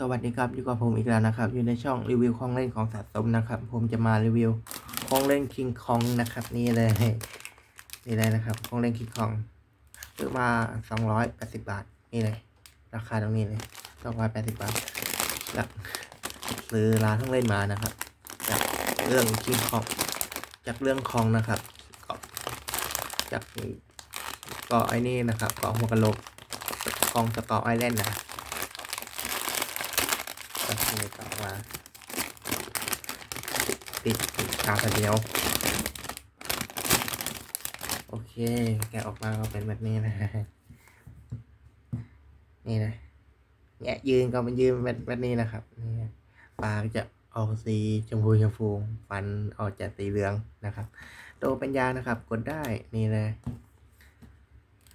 สวัสดีครับอยู่กับผมอีกแล้วนะครับอยู่ในช่องรีวิวของเล่นของสะสมนะครับ ผมจะมารีวิวของเล่นคิงคองนะครับ นี่เลยนี่เลยนะครับของเล่นคิงคองซื้อมา280บาทนี่เลย ราคาตรงนี้เลย280บาทจากซื้อร้านทั้งเล่นมานะครับ จากเรื่องคิงคองจากเรื่องคองนะครับก็จากก็ไอ้นี่นะครับก็หัวกะโหลกคองสกอร์ไอแลนด์นะ โอเคต่อมาติดกาวเดียว โอเค แกะออกมาก็เป็นแบบนี้นะนี่นะเนี่ยยืนก็มันยืนแบบแบบนี้นะครับนี่ปากจะออกสีชมพูชมพูฟันออกจากสีเหลืองนะครับโตเป็นยานะครับ กดได้นี่เลย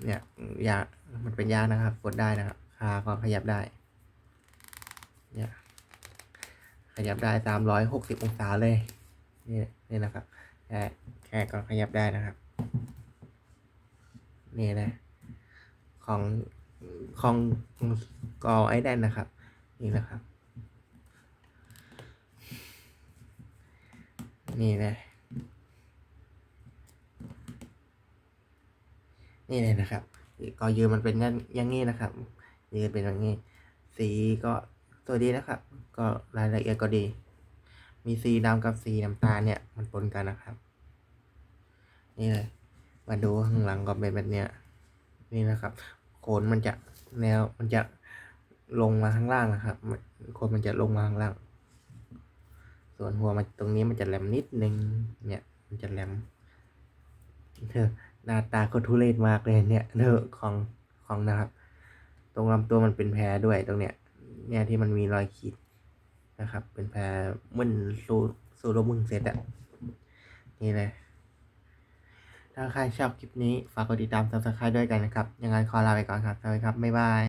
เนี่ยยามันเป็นยานะครับ กดได้นะครับขาก็ขยับได้ เนี่ย ขยับได้สามร้อยหกสิบองศาเลย นี่นี่นะครับแค่แค่ก็ขยับได้นะครับ นี่นะ ของของกอไอแดนนะครับ นี่นะครับ นี่นะ นี่เลยนะครับก็ยืนมันเป็นย่างอย่างนี้นะครับ ยืนเป็นอย่างนี้ สีก็ ตัวดีนะครับ ก็รายละเอียดก็ดี มีสีดำกับสีน้ำตาลเนี่ย มันปนกันนะครับ นี่เลย มาดูข้างหลังก็เป็นแบบเนี้ย นี่นะครับโคนมันจะแนวมันจะลงมาข้างล่างนะครับโคนมันจะลงมาข้างล่าง ส่วนหัวมันตรงนี้มันจะแหลมนิดนึง เนี่ย มันจะแหลมเธอหน้าตาก็ทุเรศมากเลยเนี่ยเธอของของนะครับ ตรงลำตัวมันเป็นแผลด้วยตรงเนี้ย เนี่ยที่มันมีรอยขีดนะครับ เป็นแผลมึนสูสูโรมึงเซตอะนี่เลย ถ้าใครชอบคลิปนี้ ฝากกดติดตามซับสไครต์ด้วยกันนะครับ ยังไงขอลาไปก่อนครับสวัสดีครับ บ๊ายบาย